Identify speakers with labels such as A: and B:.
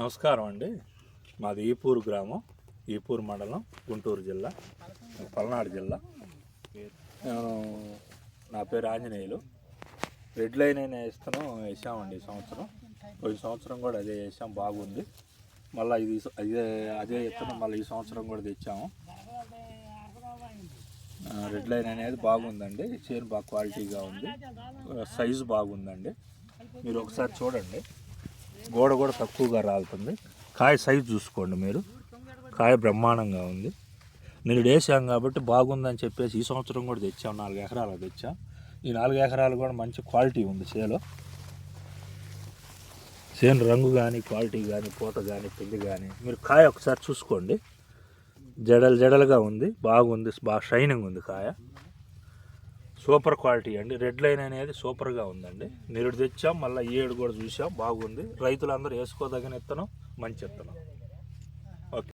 A: నమస్కారం అండి. మాది ఈపూరు గ్రామం ఈపూరు మండలం గుంటూరు జిల్లా పల్నాడు జిల్లా. నేను నా పేరు ఆంజనేయులు. రెడ్ లైన్ అయిన ఇస్తాను వేసామండి ఈ సంవత్సరం. పోయిన సంవత్సరం కూడా అదే వేసాం బాగుంది. మళ్ళీ ఇది అదే అదే ఇత్తనం మళ్ళీ ఈ సంవత్సరం కూడా తెచ్చాము. రెడ్ లైన్ అనేది బాగుందండి. చేను బాగా క్వాలిటీగా ఉంది. సైజు బాగుందండి. మీరు ఒకసారి చూడండి. గోడ కూడా తక్కువగా రాలుతుంది. కాయ సైజు చూసుకోండి మీరు. కాయ బ్రహ్మాండంగా ఉంది. నేను వేసాం కాబట్టి బాగుందని చెప్పేసి ఈ సంవత్సరం కూడా తెచ్చాం. నాలుగు ఎకరాలు తెచ్చాం. ఈ నాలుగు ఎకరాలు కూడా మంచి క్వాలిటీ ఉంది చేలో. చేను రంగు కానీ క్వాలిటీ కానీ పూత కానీ పిండి కానీ మీరు కాయ ఒకసారి చూసుకోండి. జడలు జడలుగా ఉంది. బాగుంది. బాగా షైనింగ్ ఉంది కాయ. సూపర్ క్వాలిటీ అండి. రెడ్ లైన్ అనేది సూపర్గా ఉందండి. నిరుడు తెచ్చాం మళ్ళీ ఈ ఏడు కూడా చూసాం. బాగుంది. రైతులందరూ వేసుకోదగిన ఇత్తనం మంచి ఇత్తనం ఓకే.